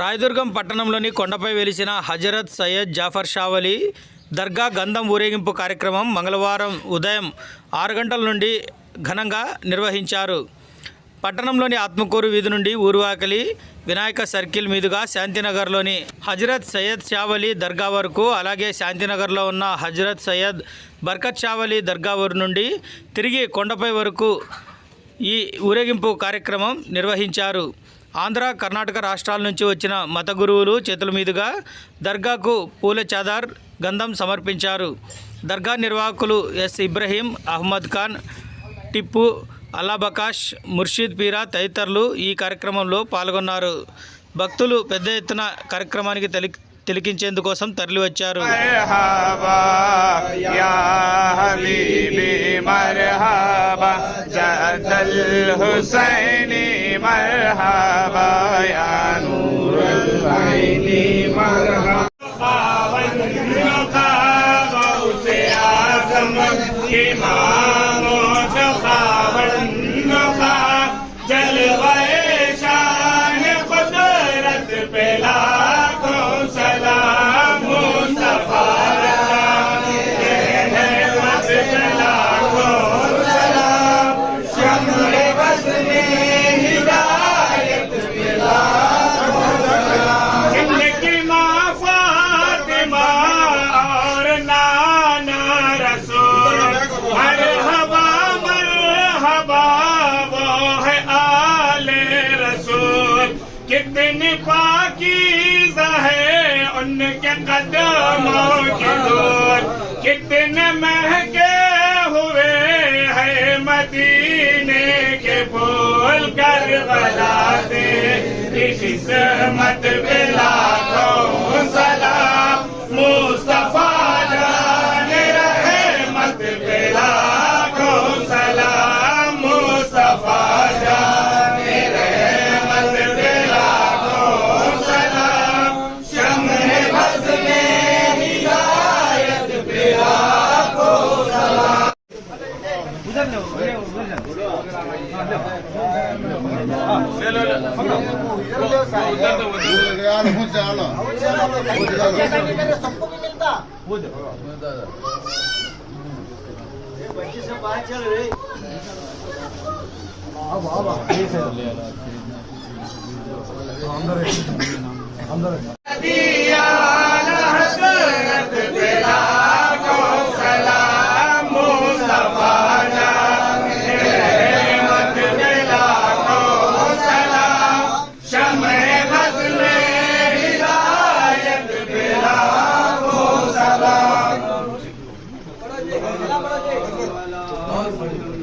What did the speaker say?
రాయదుర్గం పట్టణంలోని కొండపై వెలిసిన హజరత్ సయ్యద్ జాఫర్ షావలి దర్గా గంధం ఊరేగింపు కార్యక్రమం మంగళవారం ఉదయం ఆరు గంటల నుండి ఘనంగా నిర్వహించారు. పట్టణంలోని ఆత్మకూరు వీధి నుండి ఊరువాకలి వినాయక సర్కిల్ మీదుగా శాంతినగర్లోని హజరత్ సయ్యద్ షావలి దర్గా వరకు అలాగే శాంతినగర్లో ఉన్న హజరత్ సయ్యద్ బర్కత్ షావలి దర్గా వరకు నుండి తిరిగి కొండపై వరకు ఈ ఊరేగింపు కార్యక్రమం నిర్వహించారు. ఆంధ్ర కర్ణాటక రాష్ట్రాల నుంచి వచ్చిన మత గురువులు చేతుల మీదుగా దర్గాకు పూల చాదార్ గంధం సమర్పించారు. దర్గా నిర్వాహకులు ఎస్. ఇబ్రహీం అహ్మద్ ఖాన్ టిప్పు అల్లాబకాష్ ముర్షీద్ పీరా తదితరులు ఈ కార్యక్రమంలో పాల్గొన్నారు. భక్తులు పెద్ద ఎత్తున కార్యక్రమానికి తెలి తిలికించేందుకోసం తరలివచ్చారు. الحسين مرحبا يا نور العين مرحبا غوث اعظم امام दिन पाकिज है उनके कदमों की कितने महके हुए है मदीने के बोल कर बला दिया हजरत